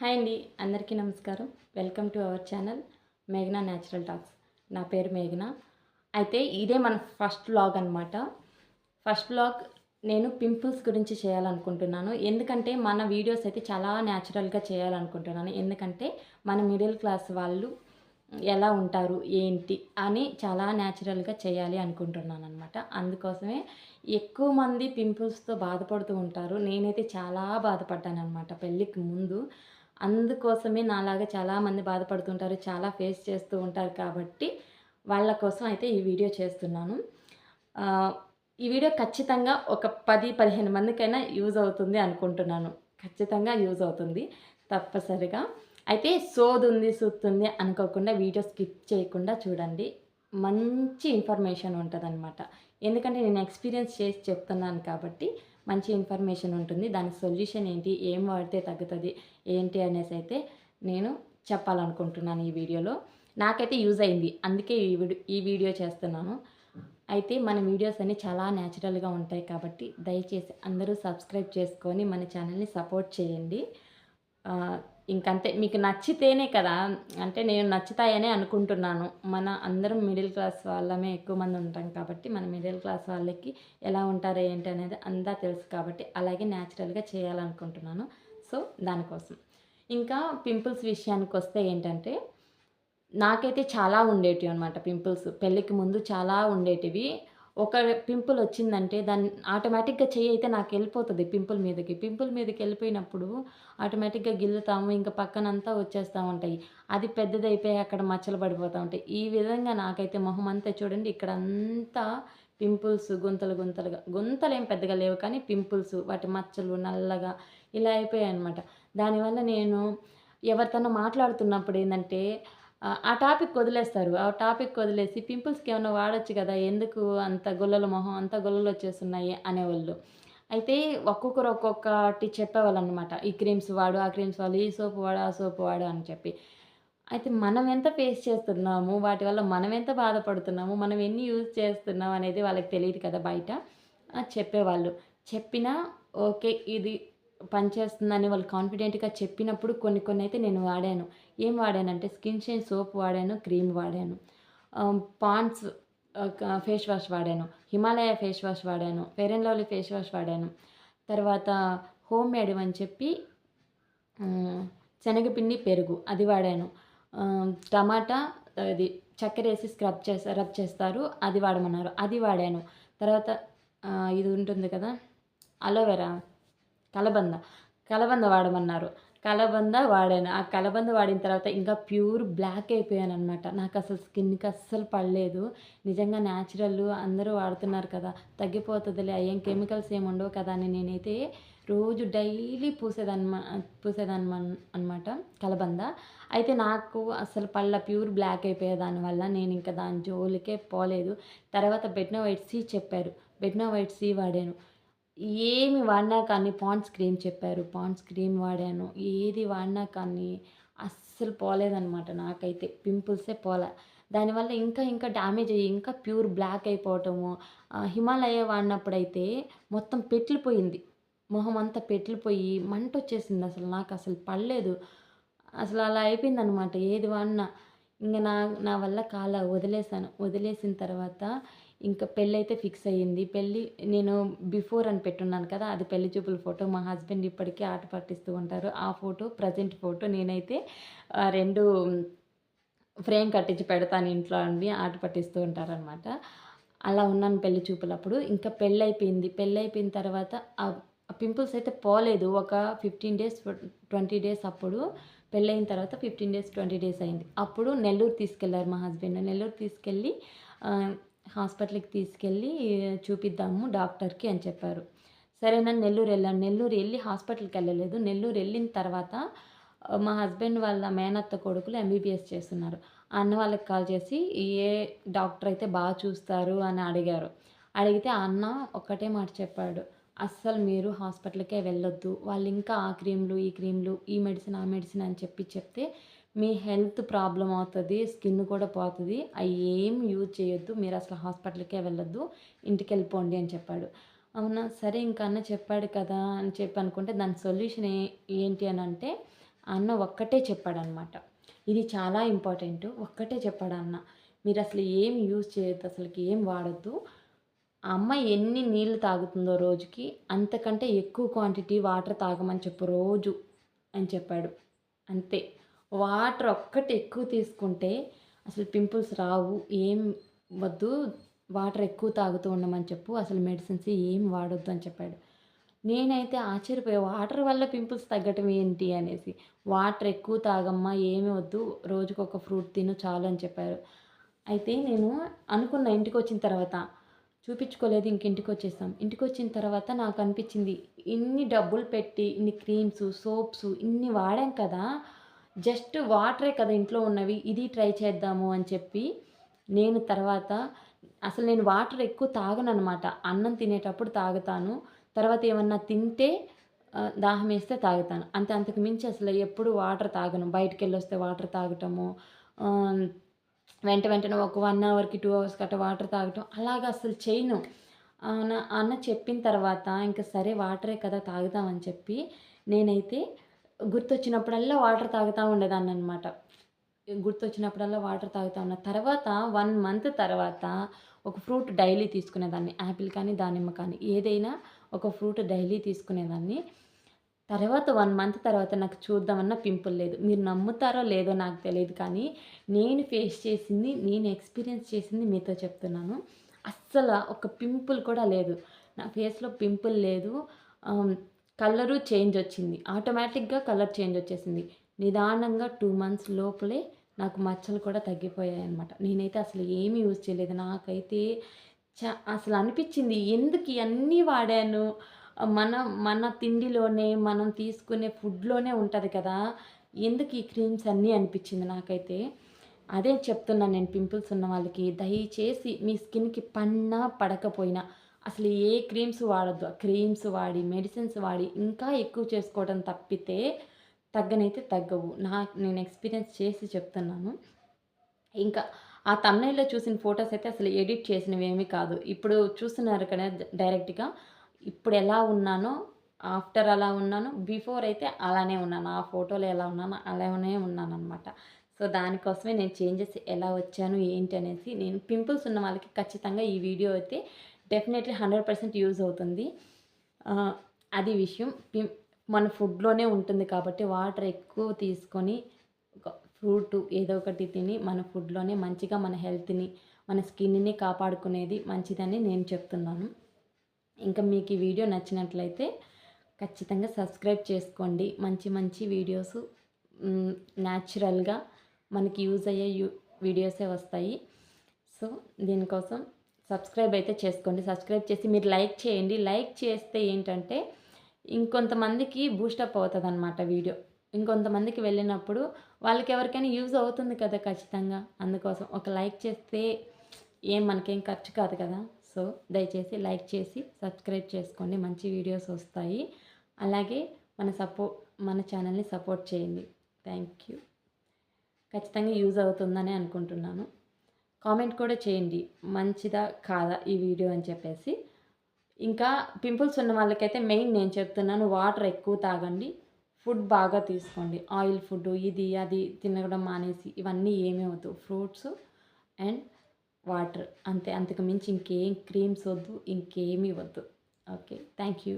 Hi అండి అందరికీ నమస్కారం. వెల్కమ్ టు అవర్ ఛానల్ మేఘనా న్యాచురల్ టాక్స్. నా పేరు మేఘనా. అయితే ఇదే మన ఫస్ట్ బ్లాగ్ అనమాట ఫస్ట్ బ్లాగ్ నేను పింపుల్స్ గురించి చేయాలనుకుంటున్నాను. ఎందుకంటే మన వీడియోస్ అయితే చాలా న్యాచురల్గా చేయాలనుకుంటున్నాను. ఎందుకంటే మన మిడిల్ క్లాస్ వాళ్ళు ఎలా ఉంటారు ఏంటి అని చాలా న్యాచురల్గా చేయాలి అనుకుంటున్నాను అనమాట అందుకోసమే ఎక్కువ మంది పింపుల్స్తో బాధపడుతూ ఉంటారు. నేనైతే చాలా బాధపడ్డాను అనమాట పెళ్ళికి ముందు అందుకోసమే నాలాగా చాలామంది బాధపడుతుంటారు చాలా ఫేస్ చేస్తూ ఉంటారు కాబట్టి వాళ్ళ కోసం అయితే ఈ వీడియో చేస్తున్నాను. ఈ వీడియో ఖచ్చితంగా ఒక పది పదిహేను మందికైనా యూజ్ అవుతుంది అనుకుంటున్నాను. ఖచ్చితంగా యూజ్ అవుతుంది తప్పనిసరిగా. అయితే సోదుంది ఉంది అనుకోకుండా వీడియో స్కిప్ చేయకుండా చూడండి. మంచి ఇన్ఫర్మేషన్ ఉంటుంది ఎందుకంటే నేను ఎక్స్పీరియన్స్ చేసి చెప్తున్నాను కాబట్టి మంచి ఇన్ఫర్మేషన్ ఉంటుంది. దాని సొల్యూషన్ ఏంటి? ఏం వాడితే తగ్గుతుంది? ఏంటి అనేసి అయితే నేను చెప్పాలనుకుంటున్నాను ఈ వీడియోలో. నాకైతే యూజ్ అయింది. అందుకే ఈ వీడియో ఈ వీడియో చేస్తున్నాను. అయితే మన వీడియోస్ అన్నీ చాలా న్యాచురల్గా ఉంటాయి కాబట్టి దయచేసి అందరూ సబ్స్క్రైబ్ చేసుకొని మన ఛానల్ని సపోర్ట్ చేయండి. ఇంకంతే. మీకు నచ్చితేనే కదా అంటే నేను నచ్చుతాయనే అనుకుంటున్నాను. మన అందరం మిడిల్ క్లాస్ వాళ్ళమే ఎక్కువ మంది ఉంటాం కాబట్టి మన మిడిల్ క్లాస్ వాళ్ళకి ఎలా ఉంటారో ఏంటి అనేది అంతా తెలుసు కాబట్టి అలాగే న్యాచురల్గా చేయాలనుకుంటున్నాను. సో దానికోసం. ఇంకా పింపుల్స్ విషయానికి వస్తే ఏంటంటే నాకైతే చాలా ఉండేటివి అనమాట పింపుల్స్. పెళ్ళికి ముందు చాలా ఉండేటివి. ఒక పింపుల్ వచ్చిందంటే దాన్ని ఆటోమేటిక్గా చెయ్యి అయితే నాకు వెళ్ళిపోతుంది పింపుల్ మీదకి. పింపుల్ మీదకి వెళ్ళిపోయినప్పుడు ఆటోమేటిక్గా గిల్లుతాము ఇంకా పక్కనంతా వచ్చేస్తూ ఉంటాయి. అది పెద్దదైపోయి అక్కడ మచ్చలు పడిపోతూ ఉంటాయి. ఈ విధంగా నాకైతే మొహం అంతా చూడండి ఇక్కడ అంతా పింపుల్స్ గుంతలు గుంతలుగా. గుంతలు ఏం పెద్దగా లేవు కానీ పింపుల్స్ వాటి మచ్చలు నల్లగా ఇలా అయిపోయాయి అనమాట దానివల్ల నేను ఎవరితోనో మాట్లాడుతున్నప్పుడు ఏంటంటే ఆ, టాపిక్ వదిలేస్తారు. ఆ టాపిక్ వదిలేసి పింపుల్స్కి ఏమైనా వాడచ్చు కదా ఎందుకు అంత గుల్లల మొహం అంత గుల్లలు వచ్చేస్తున్నాయి అనేవాళ్ళు. అయితే ఒక్కొక్కరు ఒక్కొక్కటి చెప్పేవాళ్ళు అనమాట ఈ క్రీమ్స్ వాడు ఆ క్రీమ్స్ వాడు ఈ సోప్ వాడు ఆ సోప్ వాడు అని చెప్పి. అయితే మనం ఎంత ఫేస్ చేస్తున్నాము వాటి వల్ల మనం ఎంత బాధపడుతున్నాము మనం ఎన్ని యూజ్ చేస్తున్నాం అనేది వాళ్ళకి తెలియదు కదా బయట. చెప్పేవాళ్ళు. చెప్పినా ఓకే ఇది పనిచేస్తుందని వాళ్ళు కాన్ఫిడెంట్గా చెప్పినప్పుడు కొన్ని కొన్ని అయితే నేను వాడాను. ఏం వాడానంటే స్కిన్ షైన్ సోప్ వాడాను క్రీమ్ వాడాను. పాండ్స్ ఫేస్ వాష్ వాడాను. హిమాలయ ఫేస్ వాష్ వాడాను. Fair and Lovely face wash వాడాను. తర్వాత హోమ్ మేడ్ అని చెప్పి శనగపిండి పెరుగు అది వాడాను. టమాటా అది చక్కెర వేసి స్క్రబ్ చేస్తారు రబ్ చేస్తారు అది వాడమన్నారు. అది వాడాను. తర్వాత ఇది ఉంటుంది కదా అలోవెరా కలబంద. కలబంద వాడమన్నారు. కలబంద వాడాను. ఆ కలబంద వాడిన తర్వాత ఇంకా ప్యూర్ బ్లాక్ అయిపోయాను అనమాట నాకు అసలు స్కిన్కి అస్సలు పడలేదు. నిజంగా న్యాచురల్ అందరూ వాడుతున్నారు కదా. తగ్గిపోతుందిలే. ఏం కెమికల్స్ ఏమి ఉండవు కదా అని నేనైతే రోజు డైలీ పూసేదన్మ పూసేదాన్ని అనమాట కలబంద. అయితే నాకు అసలు పళ్ళ ప్యూర్ బ్లాక్ అయిపోయే దానివల్ల నేను ఇంకా దాని జోలికే పోలేదు. తర్వాత బెట్నో వైట్ సి చెప్పారు. బెట్నో వైట్ సి వాడాను. ఏమి వాడినా కానీ పాండ్స్ క్రీమ్ చెప్పారు పాండ్స్ క్రీమ్ వాడాను. ఏది వాడినా కానీ అస్సలు పోలేదనమాట నాకైతే. పింపుల్సే పోలే. దానివల్ల ఇంకా ఇంకా డ్యామేజ్ అయ్యి ఇంకా ప్యూర్ బ్లాక్ అయిపోవటము. హిమాలయ వాడినప్పుడైతే మొత్తం పెట్లిపోయింది మొహం అంతా పెట్లిపోయి మంట వచ్చేసింది అసలు నాకు అసలు పడలేదు. అసలు అలా అయిపోయింది అనమాట ఏది వాడినా. ఇంకా నా నా వల్ల కాల వదిలేసాను వదిలేసిన తర్వాత ఇంకా పెళ్ళి అయితే ఫిక్స్ అయ్యింది. పెళ్ళి నేను బిఫోర్ అని పెట్టున్నాను కదా అది పెళ్ళి చూపుల ఫోటో మా హస్బెండ్ ఇప్పటికీ ఆట పట్టిస్తూ ఉంటారు. ఆ ఫోటో ప్రజెంట్ ఫోటో నేనైతే రెండు ఫ్రేమ్ కట్టించి పెడతాను ఇంట్లో అండి ఆట పట్టిస్తూ ఉంటారనమాట అలా ఉన్నాను పెళ్ళి చూపులప్పుడు. ఇంకా పెళ్ళి అయిపోయింది. పెళ్ళి అయిపోయిన తర్వాత ఆ పింపుల్స్ అయితే పోలేదు. ఒక ఫిఫ్టీన్ డేస్ ట్వంటీ డేస్ అప్పుడు పెళ్ళయిన తర్వాత ఫిఫ్టీన్ డేస్ ట్వంటీ డేస్ అయింది. అప్పుడు నెల్లూరు తీసుకెళ్ళారు మా హస్బెండ్. నెల్లూరు తీసుకెళ్ళి హాస్పిటల్కి తీసుకెళ్ళి చూపిద్దాము డాక్టర్కి అని చెప్పారు. సరే నన్ను నెల్లూరు వెళ్ళాను నెల్లూరు వెళ్ళి హాస్పిటల్కి వెళ్ళలేదు. నెల్లూరు వెళ్ళిన తర్వాత మా హస్బెండ్ వాళ్ళ మేనత్త కొడుకులు ఎంబీబీఎస్ చేస్తున్నారు. అన్న వాళ్ళకి కాల్ చేసి ఏ డాక్టర్ అయితే బాగా చూస్తారు అని అడిగారు. అడిగితే అన్న ఒక్కటే మాట చెప్పాడు. అస్సలు మీరు హాస్పిటల్కే వెళ్ళొద్దు. వాళ్ళు ఇంకా ఆ క్రీమ్లు ఈ క్రీమ్లు ఈ మెడిసిన్ ఆ మెడిసిన్ అని చెప్పి చెప్తే మీ హెల్త్ ప్రాబ్లం అవుతుంది స్కిన్ కూడా పోతుంది అవి ఏం యూజ్ చేయొద్దు. మీరు అసలు హాస్పిటల్కే వెళ్ళొద్దు ఇంటికి వెళ్ళిపోండి అని చెప్పాడు. అవునా? సరే ఇంకా అన్న చెప్పాడు కదా అని చెప్పి అనుకుంటే దాని సొల్యూషన్ ఏ ఏంటి అని అంటే అన్న ఒక్కటే చెప్పాడనమాట. ఇది చాలా ఇంపార్టెంట్. ఒక్కటే చెప్పాడు అన్న. మీరు అసలు ఏం యూజ్ చేయొద్దు అసలుకి ఏం వాడద్దు. అమ్మ అమ్మాయి ఎన్ని నీళ్ళు తాగుతుందో రోజుకి అంతకంటే ఎక్కువ క్వాంటిటీ వాటర్ తాగమని చెప్పు రోజు అని చెప్పాడు. అంతే. వాటర్ ఒక్కటి ఎక్కువ తీసుకుంటే అసలు పింపుల్స్ రావు. ఏం వద్దు. వాటర్ ఎక్కువ తాగుతూ ఉండమని చెప్పు. అసలు మెడిసిన్స్ ఏం వాడొద్దు అని చెప్పాడు. నేనైతే ఆశ్చర్యపోయా. వాటర్ వల్ల పింపుల్స్ తగ్గటం ఏంటి అనేసి. వాటర్ ఎక్కువ తాగమ్మా ఏమి వద్దు. రోజుకు ఒక ఫ్రూట్ తిను చాలు అని చెప్పారు. అయితే నేను అనుకున్న ఇంటికి వచ్చిన తర్వాత చూపించుకోలేదు. ఇంక ఇంటికి వచ్చేసాం. ఇంటికి వచ్చిన తర్వాత నాకు అనిపించింది ఇన్ని డబ్బులు పెట్టి ఇన్ని క్రీమ్స్ సోప్స్ ఇన్ని వాడాం కదా. జస్ట్ వాటరే కదా ఇంట్లో ఉన్నవి ఇది ట్రై చేద్దాము అని చెప్పి నేను తర్వాత అసలు నేను వాటర్ ఎక్కువ తాగను అనమాట అన్నం తినేటప్పుడు తాగుతాను. తర్వాత ఏమన్నా తింటే దాహం వేస్తే తాగుతాను. అంతే అంతకు మించి అసలు ఎప్పుడు వాటర్ తాగను. బయటికి వెళ్ళి వస్తే వాటర్ తాగటము వెంట వెంటనే ఒక వన్ అవర్కి టూ అవర్స్ గట్రా వాటర్ తాగటం అలాగ అసలు చేయను. అన్న చెప్పిన తర్వాత ఇంకా సరే వాటరే కదా తాగుతామని చెప్పి నేనైతే గుర్తొచ్చినప్పుడల్లా వాటర్ తాగుతూ ఉండేదాన్ని అనమాట గుర్తొచ్చినప్పుడల్లా వాటర్ తాగుతూ ఉన్న తర్వాత వన్ మంత్ తర్వాత ఒక ఫ్రూట్ డైలీ తీసుకునేదాన్ని. యాపిల్ కానీ దానిమ్మ కానీ ఏదైనా ఒక ఫ్రూట్ డైలీ తీసుకునేదాన్ని. తర్వాత వన్ మంత్ తర్వాత నాకు చూద్దామన్న పింపుల్ లేదు. మీరు నమ్ముతారో లేదో నాకు తెలియదు కానీ నేను ఫేస్ చేసింది నేను ఎక్స్పీరియన్స్ చేసింది మీతో చెప్తున్నాను. అస్సలు ఒక పింపుల్ కూడా లేదు. నా ఫేస్లో పింపుల్ లేదు. కలరు చేంజ్ వచ్చింది. ఆటోమేటిక్గా కలర్ చేంజ్ వచ్చేసింది. నిదానంగా టూ మంత్స్ లోపలే నాకు మచ్చలు కూడా తగ్గిపోయాయి అనమాట నేనైతే అసలు ఏమీ యూజ్ చేయలేదు. నాకైతే చ అసలు అనిపించింది ఎందుకు ఇవన్నీ వాడాను? మన మన తిండిలోనే మనం తీసుకునే ఫుడ్లోనే ఉంటుంది కదా ఎందుకు ఈ క్రీమ్స్ అన్నీ? అనిపించింది నాకైతే. అదే చెప్తున్నాను నేను పింపుల్స్ ఉన్న వాళ్ళకి దయచేసి మీ స్కిన్కి పన్నా పడకపోయినా అసలు ఏ క్రీమ్స్ వాడద్దు. క్రీమ్స్ వాడి మెడిసిన్స్ వాడి ఇంకా ఎక్కువ చేసుకోవడం తప్పితే తగ్గనైతే తగ్గవు. నాకు నేను ఎక్స్పీరియన్స్ చేసి చెప్తున్నాను. ఇంకా ఆ తమ్నైల్లో చూసిన ఫొటోస్ అయితే అసలు ఎడిట్ చేసినవి ఏమీ కాదు. ఇప్పుడు చూస్తున్నారు కదా డైరెక్ట్గా. ఇప్పుడు ఎలా ఉన్నానో ఆఫ్టర్ అలా ఉన్నాను బిఫోర్ అయితే అలానే ఉన్నాను. ఆ ఫోటోలో ఎలా ఉన్నానో అలానే ఉన్నాను అనమాట సో దానికోసమే నేను చేంజెస్ ఎలా వచ్చాను ఏంటి అనేసి నేను పింపుల్స్ ఉన్న వాళ్ళకి ఖచ్చితంగా ఈ వీడియో అయితే డెఫినెట్లీ హండ్రెడ్ పర్సెంట్ యూజ్ అవుతుంది. అది విషయం. మన ఫుడ్లోనే ఉంటుంది కాబట్టి వాటర్ ఎక్కువ తీసుకొని ఫ్రూట్ ఏదో ఒకటి తిని మన ఫుడ్లోనే మంచిగా మన హెల్త్ని మన స్కిన్ని కాపాడుకునేది మంచిదని నేను చెప్తున్నాను. ఇంకా మీకు ఈ వీడియో నచ్చినట్లయితే ఖచ్చితంగా సబ్స్క్రైబ్ చేసుకోండి. మంచి మంచి వీడియోస్ న్యాచురల్గా మనకి యూజ్ అయ్యే యూ వీడియోసే వస్తాయి. సో దీనికోసం సబ్స్క్రైబ్ అయితే చేసుకోండి. సబ్స్క్రైబ్ చేసి మీరు లైక్ చేయండి. లైక్ చేస్తే ఏంటంటే ఇంకొంతమందికి బూస్టప్ అవుతుంది అనమాట వీడియో. ఇంకొంతమందికి వెళ్ళినప్పుడు వాళ్ళకి ఎవరికైనా యూజ్ అవుతుంది కదా ఖచ్చితంగా. అందుకోసం ఒక లైక్ చేస్తే ఏం మనకేం ఖర్చు కాదు కదా. సో దయచేసి లైక్ చేసి సబ్స్క్రైబ్ చేసుకోండి. మంచి వీడియోస్ వస్తాయి. అలాగే మన సపో మన ఛానల్ని సపోర్ట్ చేయండి. Thank you. ఖచ్చితంగా యూజ్ అవుతుందని అనుకుంటున్నాను. కామెంట్ కూడా చేయండి. మంచిదా కాదా ఈ వీడియో అని చెప్పేసి. ఇంకా పింపుల్స్ ఉన్న వాళ్ళకైతే మెయిన్ నేను చెప్తున్నాను వాటర్ ఎక్కువ తాగండి ఫుడ్ బాగా తీసుకోండి. ఆయిల్ ఫుడ్ ఇది అది తినడం మానేసి ఇవన్నీ ఏమీ వద్దు. ఫ్రూట్స్ అండ్ వాటర్ అంతే. అంతకు మించి ఇంకేం క్రీమ్స్ వద్దు ఇంకేమీ వద్దు. Okay thank you.